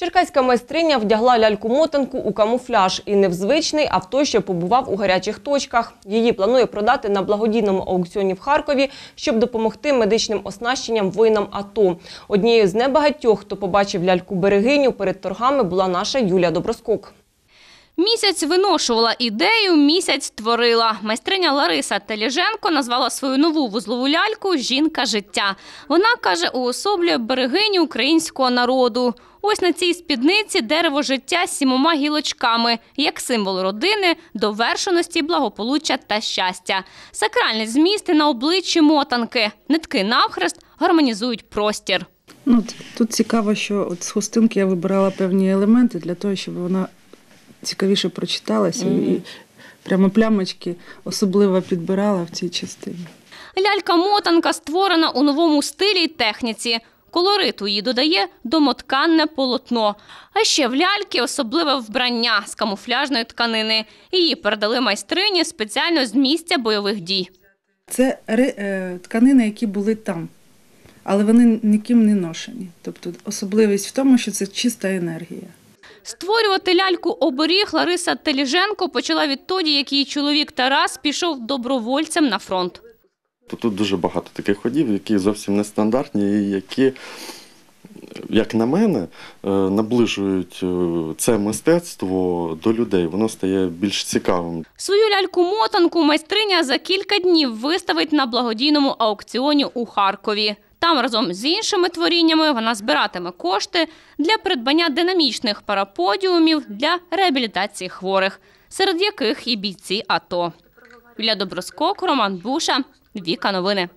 Черкаська майстриня вдягла ляльку-мотанку у камуфляж і не в звичний, а в той, що побував у гарячих точках. Її планує продати на благодійному аукціоні в Харкові, щоб допомогти медичним оснащенням воїнам АТО. Однією з небагатьох, хто побачив ляльку-берегиню перед торгами, була наша Юлія Доброскок. Місяць виношувала ідею, місяць творила. Майстриня Лариса Теліженко назвала свою нову вузлову ляльку Жінка життя. Вона каже, уособлює берегиню українського народу. Ось на цій спідниці дерево життя з сімома гілочками, як символ родини, довершеності, благополуччя та щастя. Сакральні змісти на обличчі мотанки, нитки навхрест гармонізують простір. Ну, тут цікаво, що от з хустинки я вибирала певні елементи для того, щоб вона цікавіше прочиталася і прямо плямочки особливо підбирала в цій частині. Лялька-мотанка створена у новому стилі й техніці. Колориту її додає домотканне полотно. А ще в ляльки особливе вбрання з камуфляжної тканини. Її передали майстрині спеціально з місця бойових дій. Це е, тканини, які були там, але вони ніким не ношені. Тобто особливість в тому, що це чиста енергія. Створювати ляльку оберіг Лариса Теліженко почала відтоді, як її чоловік Тарас пішов добровольцем на фронт. Тут дуже багато таких ходів, які зовсім нестандартні, і які, як на мене, е, наближують е, це мистецтво до людей. Воно стає більш цікавим. Свою ляльку-мотанку майстриня за кілька днів виставить на благодійному аукціоні у Харкові. Там разом з іншими творіннями вона збиратиме кошти для придбання динамічних параподіумів для реабілітації хворих, серед яких і бійці АТО. Юлія Доброскок, Роман Буша, Віка Новини.